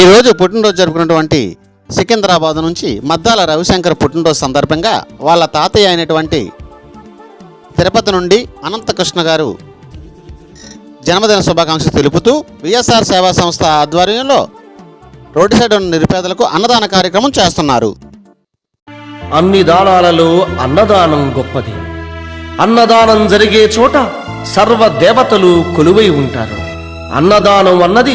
ఈరోజు పుట్టినరోజు జరుపుకున్నటువంటి సికింద్రాబాద్ నుంచి మద్దాల రవిశంకర్ పుట్టినరోజు సందర్భంగా వాళ్ళ తాతయ్య అయినటువంటి తిరుపతి నుండి అనంతకృష్ణ గారు జన్మదిన శుభాకాంక్షలు తెలుపుతూ విఎస్ఆర్ సేవా సంస్థ ఆధ్వర్యంలో రోడ్డు సైడ్ ఉన్న నిరుపేదలకు అన్నదాన కార్యక్రమం చేస్తున్నారు. అన్ని దానాలలో అన్నదానం గొప్పది. అన్నదానం జరిగే చోట సర్వ దేవతలు కొలువై ఉంటారు. అన్నదానం అన్నది